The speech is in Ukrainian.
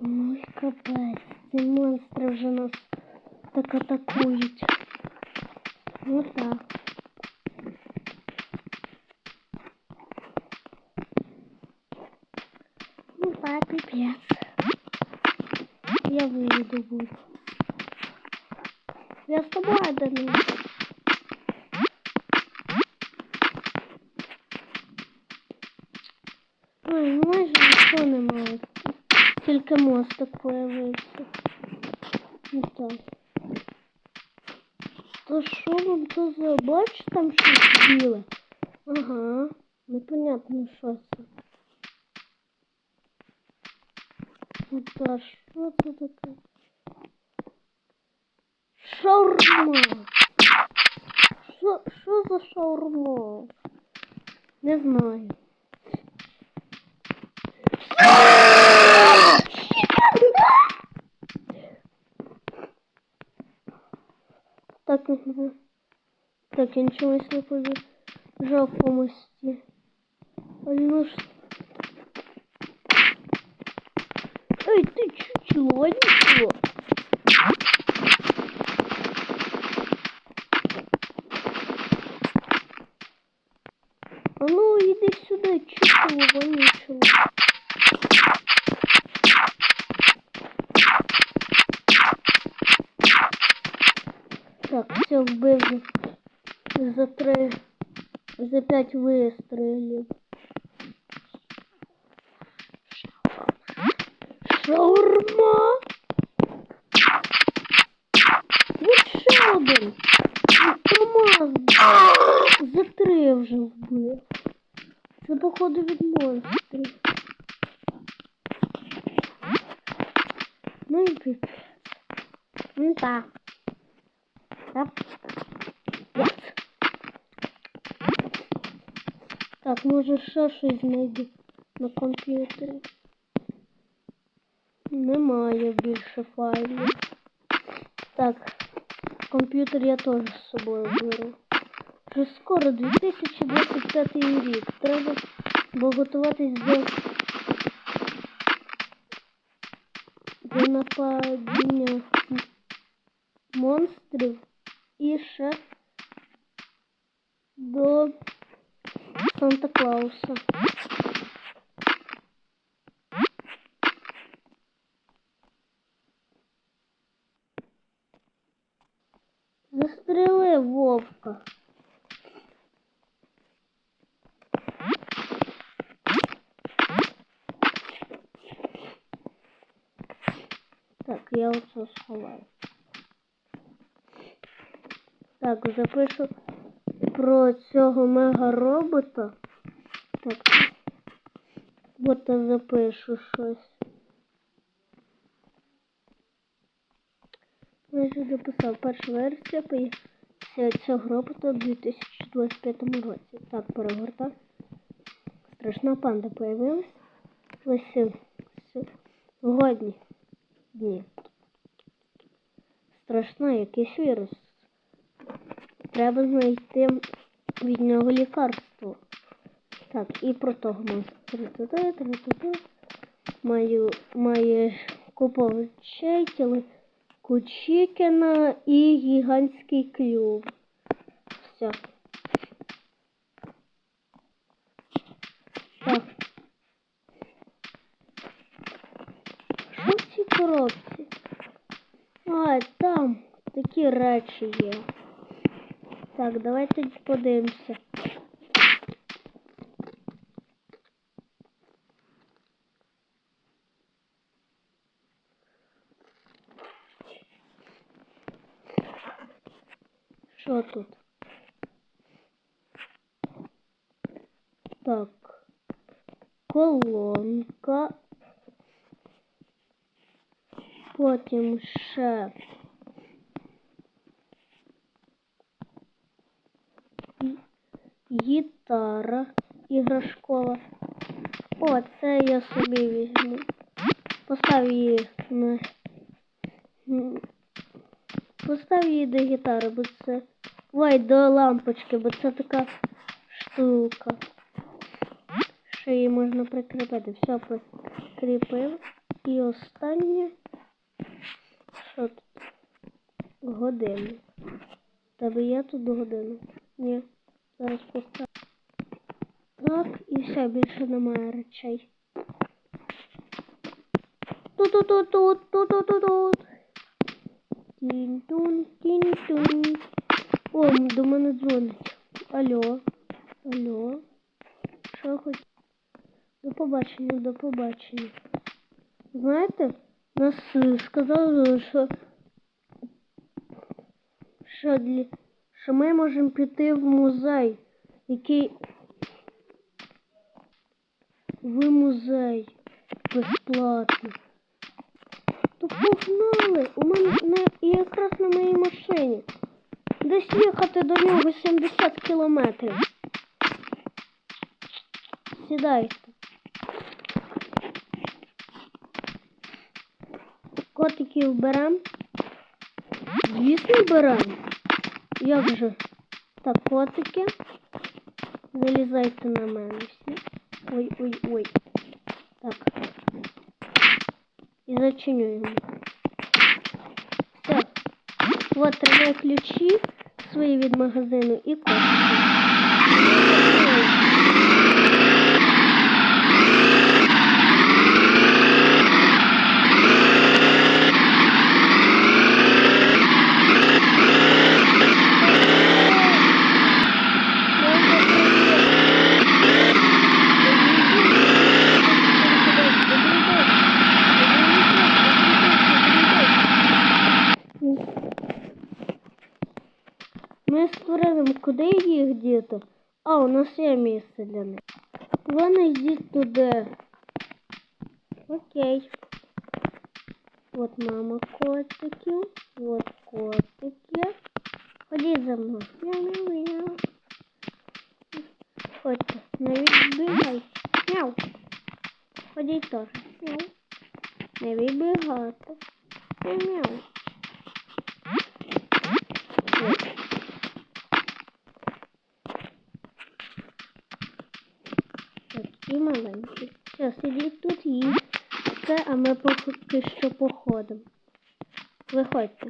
Ой, капець, ці монстри вже нас так атакують. Ну так. Ну так, пипец. Я вийду буду. Я з тобою Данил. Ой, ну майже нічого немає. Тільки мостик появився. Ну так. То що вам то за бач там щось біле? Ага, непонятно що це. Ну та що це таке? Шаурма! Що за шаурма? Не знаю. Так, я ничего не побежал по мости. А ну ж... Эй, ты чучело, а ничего. А ну, иди сюда, чучело, вонючело. Так, все, вбив за- три, за п'ять вистрілів. Шаурма! Вот ще один! Томаз! За три вже вбив. Це походу від монстрів. Ну і пипець. Ну так. Так. Yes. Так, може ще щось знайду на комп'ютері. Немає більше файлів. Так, комп'ютер я теж з собою беру. Вже скоро 2025 рік. Треба бо готуватись до, до нападіння монстрів і ще Санта Клауса. Застрели вовка. Так, я оце сховаю. Так, запишу про цього мега-робота. Так. От я запишу щось. Я вже записав версія появиться цього робота у 2025 році. Так, перегорта. Страшна панда появилась. Ось сьогодні. Дні. Страшна якийсь вірус. Треба знайти від нього лікарство. Так, і про того монстра. Маю, має купу тіли Кучікіна і гігантський клюв. Все. Так. Що в цій коробці? А, там такі речі є. Так, давайте подивимося. Що тут? Так. Колонка. Потім ще гітара іграшкова. О, це я собі візьму. Постав її на. Постав її до гітари, бо це. Ой, до лампочки, бо це така штука. Що її можна прикріпити. Все прикріпив. І останнє. Що тут? Годинник. Тебе є тут годинник? Ні. Зараз поставлю. Так, і все, більше немає речей. Тут-тут-тут, тут-тут-тут. Тінь-тун, тінь-тун. О, до мене дзвонить. Алло. Алло. Що хоч? До побачення, до побачення. Знаєте, нас е, сказали, що, що, для, що ми можемо піти в музей, який в музей безплатно. То погнали! У мене на, якраз на моїй машині. Десь їхати до нього 70 кілометрів. Сідайте. Котиків берем. Звісно, берем. Як же? Так, котики. Залізайте на мене всі. Ой, ой, ой. Так. І зачинюємо. Все. Вот тримай ключі свої від магазину і котики. Куди їх діти? А, у нас є місце для них. Вони йдіть туди. Окей. От мама котиків. От котики. Ходіть за мною. Мяу-мяу-мяу. Ходьте, не відбігай. Мяу. Ходіть теж. Мяу. Не відбігати. Мяу-мяу. От. Такі маленький. Все, сидіть тут їсть. це, а ми поки що походимо. Виходьте.